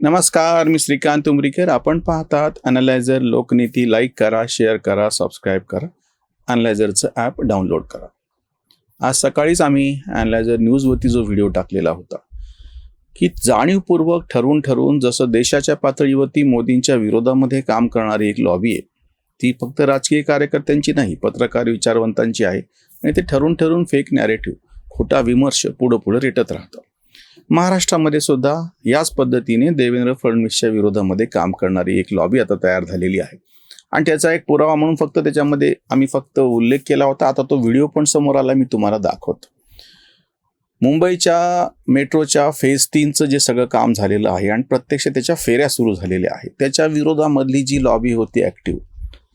नमस्कार मी श्रीकांत उमरीकर. आपण पाहतात अनालायझर लोकनीती. लाईक करा शेअर करा सबस्क्राईब करा. अनालायझरचं ॲप डाउनलोड करा. आज सकाळीच आम्ही अनालायझर न्यूजवरती जो व्हिडिओ टाकलेला होता की जाणीवपूर्वक ठरवून ठरवून जसं देशाच्या पातळीवरती मोदींच्या विरोधामध्ये काम करणारी एक लॉबी आहे ती फक्त राजकीय कार्यकर्त्यांची नाही पत्रकार विचारवंतांची आहे. आणि ते ठरवून ठरवून फेक नॅरेटिव्ह खोटा विमर्श पुढं पुढं रेटत राहतं. महाराष्ट्रामध्ये सुद्धा याच पद्धतीने देवेंद्र फडणवीसच्या विरोधामध्ये काम करणारी एक लॉबी आता तयार झालेली आहे. आणि त्याचा एक पुरावा म्हणून फक्त त्याच्यामध्ये आम्ही फक्त उल्लेख केला होता. आता तो व्हिडिओ पण समोर आला मी तुम्हाला दाखवतो. मुंबईच्या मेट्रोच्या फेज तीनचं जे सगळं काम झालेलं आहे आणि प्रत्यक्ष त्याच्या फेऱ्या सुरू झालेल्या आहेत. त्याच्या विरोधामधली जी लॉबी होती ॲक्टिव्ह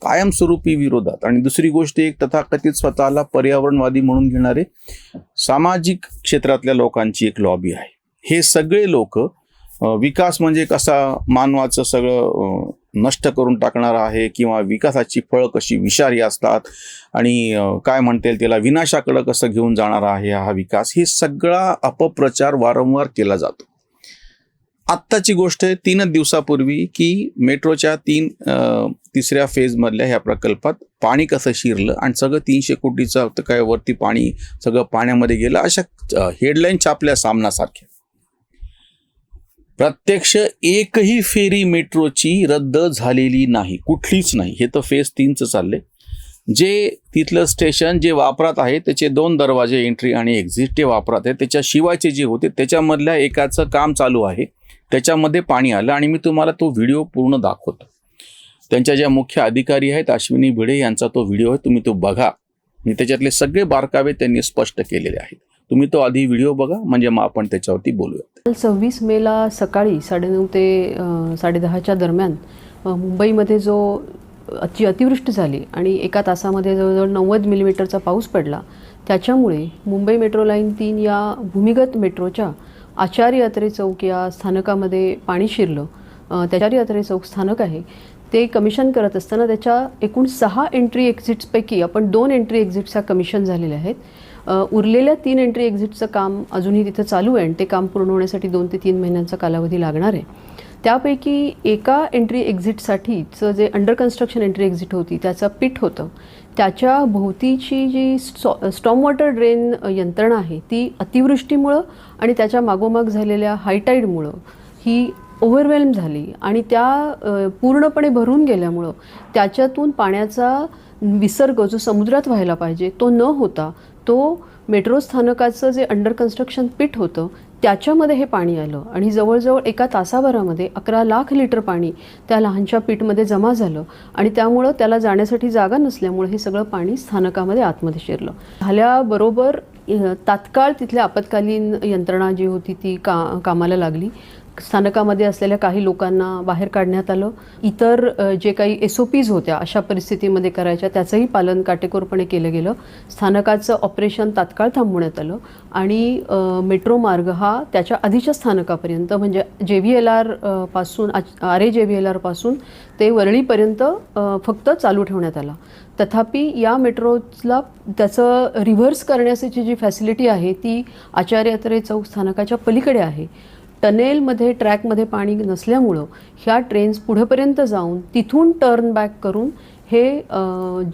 कायमस्वरूपी विरोधात. आणि दुसरी गोष्ट एक तथाकथित स्वतःला पर्यावरणवादी म्हणून घेणारे सामाजिक क्षेत्रातल्या लोकांची एक लॉबी आहे. हे सगळे लोक विकास म्हणजे कसा मानवाचं सगळं नष्ट करून टाकणार आहे किंवा विकासाची फळं कशी विषारी असतात आणि काय म्हणता येईल त्याला विनाशाकडं कसं घेऊन जाणार आहे हा विकास हे सगळा अपप्रचार वारंवार केला जातो. आत्ताची गोष्ट आहे तीनच दिवसापूर्वी की मेट्रोच्या तीन तिसऱ्या फेजमधल्या ह्या प्रकल्पात पाणी कसं शिरलं आणि सगळं तीनशे कोटीचं काय वरती पाणी सगळं पाण्यामध्ये गेलं अशा हेडलाईन छापल्या सामनासारख्या. प्रत्यक्ष एकही फेरी मेट्रोची रद्द झालेली नाही कुठलीच नाही. हे तर फेज तीनचं चाललंय. जे तिथलं स्टेशन जे वापरात आहे त्याचे दोन दरवाजे एंट्री आणि एक्झिट ते वापरात आहे त्याच्या शिवायचे जे होते त्याच्यामधल्या एकाचं काम चालू आहे. त्याच्यामध्ये पाणी आलं आणि मी तुम्हाला तो व्हिडिओ पूर्ण दाखवतो. त्यांच्या ज्या मुख्य अधिकारी आहेत अश्विनी भिडे यांचा तो व्हिडिओ आहे तुम्ही तो बघा. आणि त्याच्यातले सगळे बारकावे त्यांनी स्पष्ट केलेले आहेत. तुम्ही तो आधी व्हिडिओ बघा म्हणजे मग आपण त्याच्यावरती बोलूया सव्वीस मेला सकाळी साडेनऊ ते साडेदहाच्या दरम्यान मुंबईमध्ये जो अति अतिवृष्टी झाली आणि एका तासामध्ये जवळजवळ नव्वद मिलीमीटरचा पाऊस पडला त्याच्यामुळे मुंबई मेट्रो लाईन तीन या भूमिगत मेट्रोच्या आचार्य यात्रे चौक या स्थानकामध्ये पाणी शिरलं. त्याचार्य अत्रे यात्रे चौक स्थानक आहे. ते कमिशन करत असताना त्याच्या एकूण सहा एंट्री एक्झिट्सपैकी आपण दोन एंट्री एक्झिट्सचा कमिशन झालेल्या आहेत. उरलेल्या तीन एंट्री एक्झिटचं काम अजूनही तिथं चालू आहे आणि ते काम पूर्ण होण्यासाठी दोन ते तीन महिन्यांचा कालावधी लागणार आहे. त्यापैकी एका एंट्री एक्झिटसाठीचं जे अंडर कन्स्ट्रक्शन एंट्री एक्झिट होती त्याचं पीठ होतं. त्याच्या भोवतीची जी स्टॉ स्टॉम वॉटर ड्रेन यंत्रणा आहे ती अतिवृष्टीमुळं आणि त्याच्या मागोमाग झालेल्या हायटाईडमुळं ही ओव्हरवेल्म झाली. आणि त्या पूर्णपणे भरून गेल्यामुळं त्याच्यातून पाण्याचा विसर्ग जो समुद्रात व्हायला पाहिजे तो न होता तो मेट्रो स्थानकाचं जे अंडर कन्स्ट्रक्शन पिट होतं त्याच्यामध्ये हे पाणी आलं. आणि जवळजवळ एका तासाभरामध्ये अकरा लाख लिटर पाणी त्या लहानशा पीठमध्ये जमा झालं. आणि त्यामुळं त्याला जाण्यासाठी जागा नसल्यामुळे हे सगळं पाणी स्थानकामध्ये आतमध्ये शिरलं. झाल्याबरोबर तात्काळ तिथल्या आपत्कालीन यंत्रणा जी होती ती का कामाला लागली. स्थानकामध्ये असलेल्या काही लोकांना बाहेर काढण्यात आलं. इतर जे काही एस ओ पीज होत्या अशा परिस्थितीमध्ये करायच्या त्याचंही पालन काटेकोरपणे केलं गेलं. स्थानकाचं ऑपरेशन तात्काळ थांबवण्यात आलं आणि मेट्रो मार्ग हा त्याच्या आधीच्या स्थानकापर्यंत म्हणजे जे V L आरपासून R A J V L आरपासून ते वरळीपर्यंत फक्त चालू ठेवण्यात आला. तथापि या मेट्रोला त्याचं रिव्हर्स करण्याची जी फॅसिलिटी आहे ती आचार्य अत्रे चौक स्थानकाच्या पलीकडे आहे. टनेलमध्ये ट्रॅकमध्ये पाणी नसल्यामुळं ह्या ट्रेन्स पुढेपर्यंत जाऊन तिथून टर्न बॅक करून हे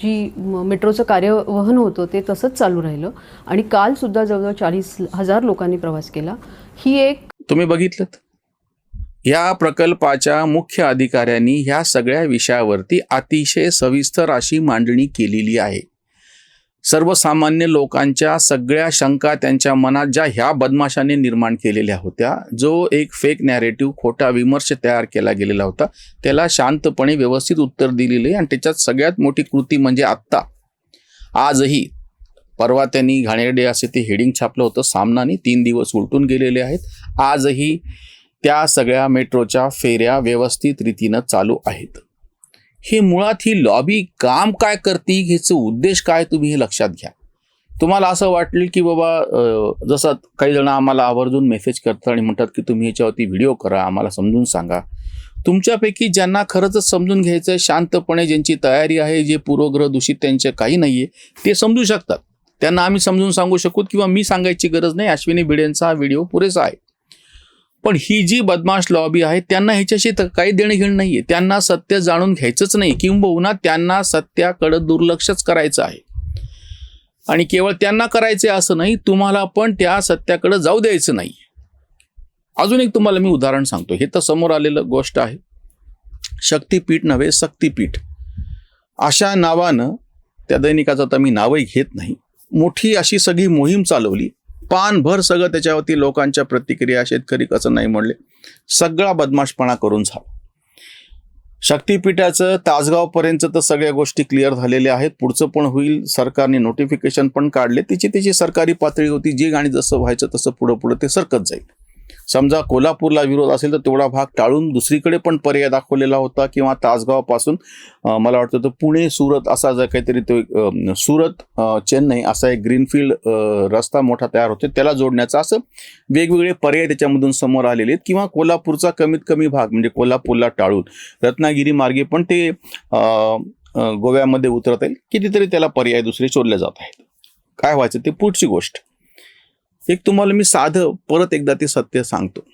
जी मेट्रोचं कार्यवहन होतं ते तसंच चालू राहिलं. आणि कालसुद्धा जवळजवळ चाळीस हजार लोकांनी प्रवास केला. ही एक तुम्ही बघितलं या प्रकल्पाच्या मुख्य अधिकाऱ्यांनी ह्या सगळ्या विषयावरती अतिशय सविस्तर अशी मांडणी केलेली आहे. सर्वसामान्य लोकांच्या सगळ्या शंका त्यांच्या मनात ज्या ह्या बदमाशाने निर्माण केलेल्या होत्या जो एक फेक नॅरेटिव्ह खोटा विमर्श तयार केला गेलेला होता त्याला शांतपणे व्यवस्थित उत्तर दिलेलं आहे आणि त्याच्यात सगळ्यात मोठी कृती म्हणजे आत्ता. आजही परवा त्यांनी घाणेरडे असे ते हेडिंग छापलं होतं सामनाने तीन दिवस उलटून गेलेले आहेत. आजही त्या सगळ्या मेट्रोच्या फेऱ्या व्यवस्थित रीतीनं चालू आहेत. हे मुळात ही लॉबी काम काय करते? ह्याचं उद्देश काय? तुम्ही हे लक्षात घ्या. तुम्हाला असं वाटलं की बाबा जसं काही जण आम्हाला आवर्जून मेसेज करतात आणि म्हणतात की तुम्ही ह्याच्यावरती व्हिडिओ करा आम्हाला समजून सांगा. तुमच्यापैकी ज्यांना खरंच समजून घ्यायचं आहे शांतपणे ज्यांची तयारी आहे जे पूर्वग्रह दूषित त्यांचे काही नाही आहे ते समजू शकतात. त्यांना आम्ही समजून सांगू शकू किंवा मी सांगायची गरज नाही. अश्विनी भिडेंचा हा व्हिडिओ पुरेसा आहे. पण ही जी बदमाश लॉबी आहे त्यांना ह्याच्याशी तर काही देणं घेणं नाहीये. त्यांना सत्य जाणून घ्यायचंच नाही. किंबहुना त्यांना सत्याकडं दुर्लक्षच करायचं आहे. आणि केवळ त्यांना करायचे असं नाही तुम्हाला पण त्या सत्याकडे जाऊ द्यायचं नाही. अजून एक तुम्हाला मी उदाहरण सांगतो. हे तर समोर आलेलं गोष्ट आहे. शक्तीपीठ नव्हे शक्तीपीठ अशा नावानं त्या दैनिकाचं तर मी नावही घेत नाही. मोठी अशी सगळी मोहीम चालवली. पानभर सगळं त्याच्यावरती लोकांच्या प्रतिक्रिया शेतकरी कसं नाही म्हणले सगळा बदमाशपणा करून झाला. शक्तीपीठाचं तासगावपर्यंत तर सगळ्या गोष्टी क्लिअर झालेल्या आहेत. पुढचं पण होईल. सरकारने नोटिफिकेशन पण काढले. तिची तिची सरकारी पातळी होती. जी आणि जसं व्हायचं तसं पुढं पुढं ते सरकत जाईल. समजा कोल्हापूरला विरोध असेल तर तेवढा भाग टाळून दुसरीकडे पण पर्याय दाखवलेला होता किंवा तासगावपासून मला वाटतं तो पुणे सुरत असा जर काहीतरी तो सुरत चेन्नई असा एक ग्रीनफील्ड रस्ता मोठा तयार होतो त्याला जोडण्याचा असं वेगवेगळे पर्याय त्याच्यामधून समोर आलेले आहेत. किंवा कोल्हापूरचा कमीत कमी भाग म्हणजे कोल्हापूरला टाळून रत्नागिरी मार्गे पण ते गोव्यामध्ये उतरता येईल कितीतरी त्याला पर्याय दुसरे शोधले जात आहेत. काय व्हायचं ते पुढची गोष्ट. एक तुम्हाला मी साधं परत एकदा ते सत्य सांगतो.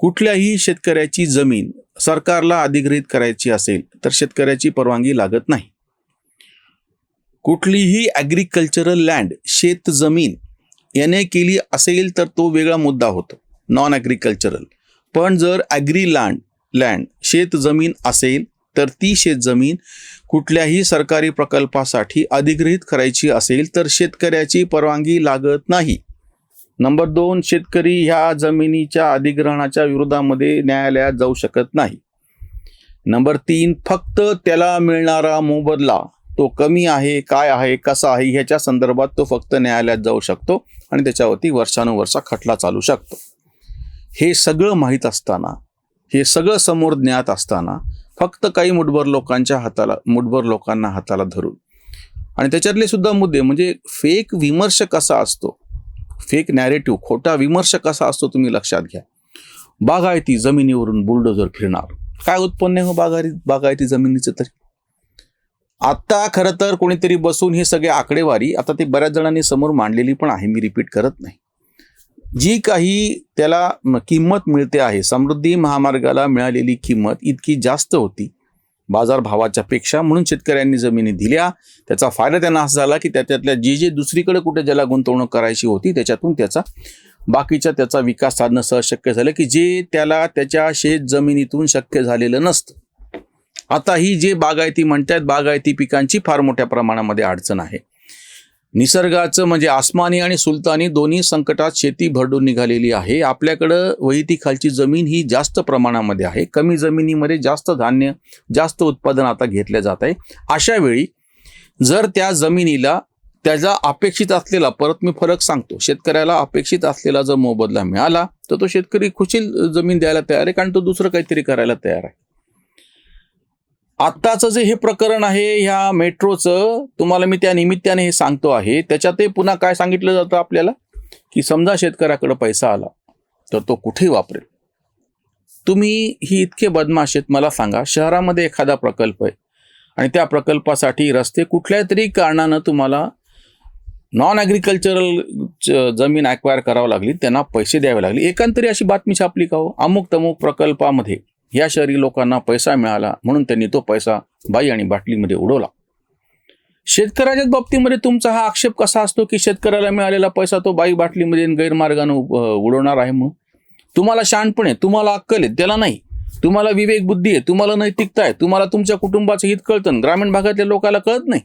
कुठल्याही शेतकऱ्याची जमीन सरकारला अधिग्रहित करायची असेल तर शेतकऱ्याची परवानगी लागत नाही. कुठलीही ॲग्रिकल्चरल लँड शेत जमीन याने केली असेल तर तो वेगळा मुद्दा होतो नॉन ॲग्रिकल्चरल पण जर ॲग्री लँड लँड शेत जमीन असेल तर ती शेत जमीन कुठल्याही सरकारी प्रकल्पासाठी अधिग्रहित करायची असेल तर शेतकऱ्याची परवानगी लागत नाही. नंबर दोन शेतकरी ह्या जमिनीच्या अधिग्रहणाच्या विरोधामध्ये न्यायालयात जाऊ शकत नाही. नंबर तीन फक्त त्याला मिळणारा मोबदला तो कमी आहे काय आहे कसा आहे ह्याच्या संदर्भात तो फक्त न्यायालयात जाऊ शकतो आणि त्याच्यावरती वर्षानुवर्षा खटला चालू शकतो. हे सगळं माहीत असताना हे सगळं समोर ज्ञात असताना फक्त काही मुठभर लोकांच्या हाताला मुठभर लोकांना हाताला धरून. आणि त्याच्यातले सुद्धा मुद्दे म्हणजे फेक विमर्श कसा असतो? फेक नॅरेटिव्ह खोटा विमर्श कसा असतो तुम्ही लक्षात घ्या. बागायती जमिनीवरून बुलडोजर फिरणार. काय उत्पन्न आहे हो बागायती बागायती जमिनीचं तरी? आत्ता खरं तर कोणीतरी बसून हे सगळे आकडेवारी आता ते बऱ्याच जणांनी समोर मांडलेली पण आहे मी रिपीट करत नाही. जी काही त्याला म- किंमत मिळते आहे समृद्धी महामार्गाला मिळालेली किंमत इतकी जास्त होती बाजारभावाच्या पेक्षा म्हणून शेतकऱ्यांनी जमिनी दिल्या. त्याचा फायदा त्यांना असा झाला की त्याच्यातल्या जे जे दुसरीकडे कुठे ज्याला गुंतवणूक करायची होती त्याच्यातून त्याचा बाकीच्या त्याचा विकास साधणं सहज शक्य झालं की जे त्याला त्याच्या शेत जमिनीतून शक्य झालेलं नसतं. आता ही जे बागायती म्हणतात बागायती पिकांची फार मोठ्या प्रमाणामध्ये अडचण आहे. निसर्गाचं म्हणजे आसमानी आणि सुलतानी दोन्ही संकटात शेती भरडून निघालेली आहे. आपल्याकडं वहिती खालची जमीन ही जास्त प्रमाणामध्ये आहे. कमी जमिनीमध्ये जास्त धान्य जास्त उत्पादन आता घेतलं जात आहे. अशा वेळी जर त्या जमिनीला त्याचा अपेक्षित असलेला परत मी फरक सांगतो शेतकऱ्याला अपेक्षित असलेला जर मोबदला मिळाला तर तो शेतकरी खुशील जमीन द्यायला तयार आहे कारण तो दुसरं काहीतरी करायला तयार आहे. आत्ताचं जे हे प्रकरण आहे ह्या मेट्रोचं तुम्हाला मी त्या निमित्ताने हे सांगतो आहे. त्याच्यातही पुन्हा काय सांगितलं जातं आपल्याला? की समजा शेतकऱ्याकडे पैसा आला तर तो कुठेही वापरेल? तुम्ही ही इतके बदमाश आहेत मला सांगा. शहरामध्ये एखादा प्रकल्प आहे आणि त्या प्रकल्पासाठी रस्ते कुठल्या तरी कारणानं तुम्हाला नॉन ॲग्रिकल्चरल जमीन ॲक्वायर करावं लागली त्यांना पैसे द्यावे लागले. एकांतरी अशी बातमी छापली का हो? अमुक तमुक प्रकल्पामध्ये. या शहरी लोकांना पैसा मिळाला म्हणून त्यांनी तो पैसा बाई आणि बाटलीमध्ये उडवला. शेतकऱ्याच्याच बाबतीमध्ये तुमचा हा आक्षेप कसा असतो की शेतकऱ्याला मिळालेला पैसा तो बाई बाटलीमध्ये आणि गैरमार्गानं उडवणार आहे म्हणून? तुम्हाला शहाणपणे तुम्हाला अक्कल आहे त्याला नाही. तुम्हाला विवेक बुद्धी आहे तुम्हाला नैतिकता आहे तुम्हाला तुमच्या कुटुंबाचं हित कळतं ग्रामीण भागातल्या लोकांना कळत नाही.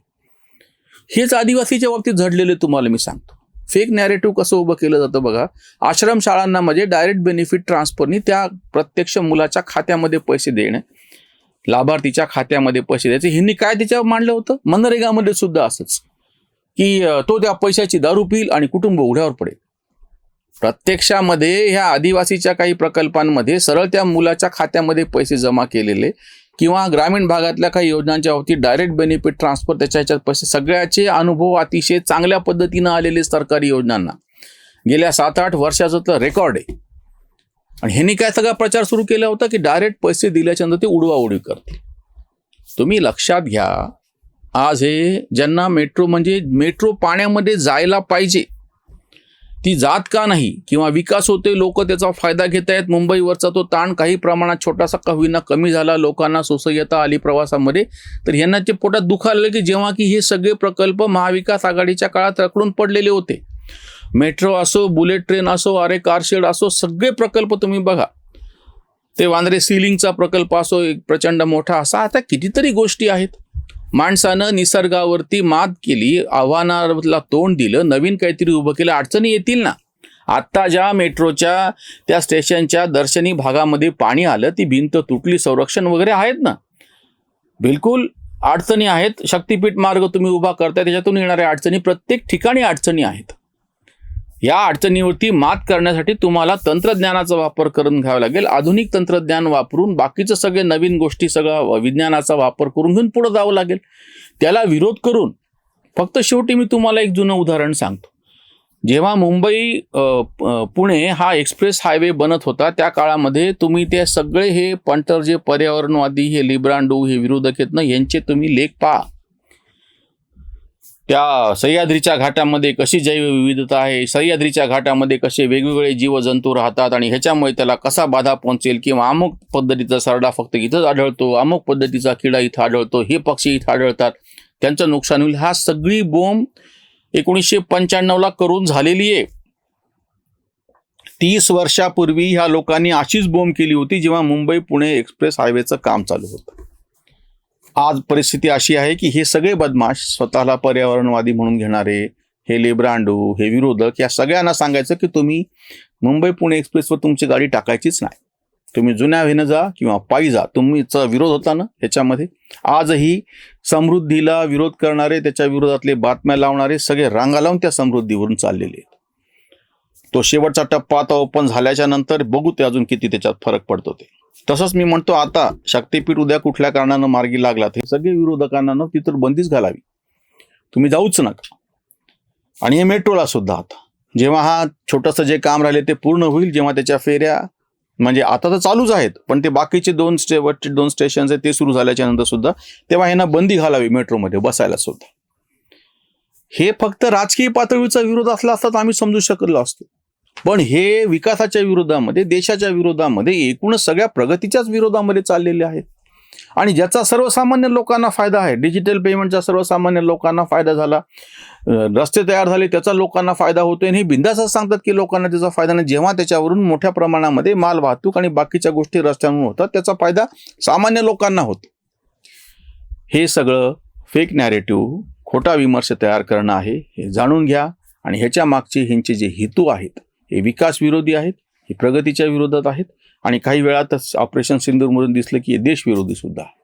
हेच आदिवासीच्या बाबतीत झडलेले तुम्हाला मी सांगतो. फेक नॅरेटिव्ह कसं उभं केलं जातं बघा. आश्रम शाळांना म्हणजे डायरेक्ट बेनिफिट ट्रान्सफरनी त्या प्रत्यक्ष मुलाच्या खात्यामध्ये पैसे देणे. लाभार्थीच्या खात्यामध्ये पैसे द्यायचे. ह्यांनी काय त्याच्यावर मांडलं होतं? मनरेगामध्ये सुद्धा असंच. की तो त्या पैशाची दारू पिईल आणि कुटुंब उघड्यावर पडेल. प्रत्यक्षामध्ये ह्या आदिवासीच्या काही प्रकल्पांमध्ये सरळ त्या मुलाच्या खात्यामध्ये पैसे जमा केलेले किंवा ग्रामीण भागातल्या काही योजनांच्या बाबतीत डायरेक्ट बेनिफिट ट्रान्सफर त्याच्या ह्याच्यात पैसे सगळ्याचे अनुभव अतिशय चांगल्या पद्धतीनं आलेले सरकारी योजनांना. गेल्या सात आठ वर्षाचं तर रेकॉर्ड आहे. आणि ह्यांनी काय सगळा प्रचार सुरू केला होता की डायरेक्ट पैसे दिल्याच्या नंतर ते उडवाउडवी करतील. तुम्ही लक्षात घ्या आज हे ज्यांना मेट्रो म्हणजे मेट्रो पाण्यामध्ये जायला पाहिजे ती जात का नाही किंवा विकास होते लोक त्याचा फायदा घेत आहेत मुंबईवरचा तो ताण काही प्रमाणात छोटासा का होईना कमी झाला लोकांना सोसय्यता आली प्रवासामध्ये तर यांना ते पोटात दुखावलं की जेव्हा की हे सगळे प्रकल्प महाविकास आघाडीच्या काळात रखडून पडलेले होते. मेट्रो असो बुलेट ट्रेन असो अरे कारशेड असो सगळे प्रकल्प तुम्ही बघा. ते वांद्रे सिलिंगचा प्रकल्प असो एक प्रचंड मोठा असा आता कितीतरी गोष्टी आहेत. माणसानं निसर्गावरती मात केली आव्हानाला तोंड दिलं नवीन काहीतरी उभं केलं अडचणी येतील ना. आत्ता ज्या मेट्रोच्या त्या स्टेशनच्या दर्शनी भागामध्ये पाणी आलं ती भिंत तुटली संरक्षण वगैरे आहेत ना. बिलकुल अडचणी आहेत. शक्तीपीठ मार्ग तुम्ही उभा करताय त्याच्यातून येणाऱ्या अडचणी प्रत्येक ठिकाणी अडचणी आहेत. या अडचणीवरती मात करण्यासाठी तुम्हाला तंत्रज्ञानाचा वापर करून घ्यावा लागेल. आधुनिक तंत्रज्ञान वापरून बाकीचं सगळे नवीन गोष्टी सगळं विज्ञानाचा वापर करून घेऊन पुढे जावं लागेल. त्याला विरोध करून फक्त शेवटी मी तुम्हाला एक जुनं उदाहरण सांगतो. जेव्हा मुंबई पुणे हा एक्सप्रेस हायवे बनत होता त्या काळामध्ये तुम्ही ते सगळे हे पंटर जे पर्यावरणवादी हे लिब्रांडू हे विरोधक आहेत ना यांचे तुम्ही लेख पहा. त्या सह्याद्रीच्या घाटामध्ये कशी जैवविविधता आहे? सह्याद्रीच्या घाटामध्ये कसे वेगवेगळे जीवजंतू राहतात आणि ह्याच्यामुळे त्याला कसा बाधा पोहोचेल किंवा अमुक पद्धतीचा सरडा फक्त इथंच आढळतो अमुक पद्धतीचा किडा इथं आढळतो हे पक्षी इथं आढळतात. त्यांचं नुकसान होईल. हा सगळी बोंब एकोणीसशे पंच्याण्णवला करून झालेली आहे. तीस वर्षापूर्वी ह्या लोकांनी अशीच बोंब केली होती जेव्हा मुंबई पुणे एक्सप्रेस हायवेचं काम चालू होतं. आज परिस्थिती अशी आहे की हे सगळे बदमाश स्वतःला पर्यावरणवादी म्हणून घेणारे हे लेब्रांडू हे विरोधक या सगळ्यांना सांगायचं की तुम्ही मुंबई पुणे एक्सप्रेसवर तुमची गाडी टाकायचीच नाही. तुम्ही जुन्या व्हेनं जा किंवा पायी जा. तुमचा विरोध होता ना ह्याच्यामध्ये आजही समृद्धीला विरोध करणारे त्याच्या विरोधातले बातम्या लावणारे सगळे रांगा लावून त्या समृद्धीवरून चाललेले आहेत. तो शेवटचा टप्पा आता ओपन झाल्याच्यानंतर बघू ते अजून किती त्याच्यात फरक पडतो ते. तसंच मी म्हणतो आता शक्तीपीठ उद्या कुठल्या कारणानं मार्गी लागला हे सगळे विरोधकांना ना तिथं बंदीच घालावी. तुम्ही जाऊच नका. आणि हे मेट्रोला सुद्धा आता. जेव्हा हा छोटंसं जे काम राहिले ते पूर्ण होईल जेव्हा त्याच्या फेऱ्या म्हणजे आता तर चालूच आहेत पण ते बाकीचे दोन स्टे दोन स्टेशन आहेत ते सुरू झाल्याच्यानंतर सुद्धा तेव्हा यांना बंदी घालावी मेट्रोमध्ये बसायला सुद्धा. हे फक्त राजकीय पातळीचा विरोध असला असता तर आम्ही समजू शकलो असतो. पण हे विकासाच्या विरोधामध्ये देशाच्या विरोधामध्ये एकूणच सगळ्या प्रगतीच्याच विरोधामध्ये चाललेले आहेत. आणि ज्याचा सर्वसामान्य लोकांना फायदा आहे डिजिटल पेमेंटचा सर्वसामान्य लोकांना फायदा झाला रस्ते तयार झाले त्याचा लोकांना फायदा होतोय आणि हे बिंदासच सांगतात की लोकांना त्याचा फायदा नाही. जेव्हा त्याच्यावरून मोठ्या प्रमाणामध्ये माल वाहतूक आणि बाकीच्या गोष्टी रस्त्यांवरून होतात त्याचा फायदा सामान्य लोकांना होतो. हे सगळं फेक नॅरेटिव्ह खोटा विमर्श तयार करणं आहे हे जाणून घ्या आणि ह्याच्या मागचे ह्यांचे जे हेतू आहेत हे विकास विरोधी आहेत हे प्रगतीच्या विरोधात आहेत आणि काही वेळातच ऑपरेशन सिंदूरमधून दिसलं की हे देशविरोधी सुद्धा आहे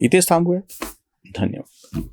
इथेच थांबूया. धन्यवाद.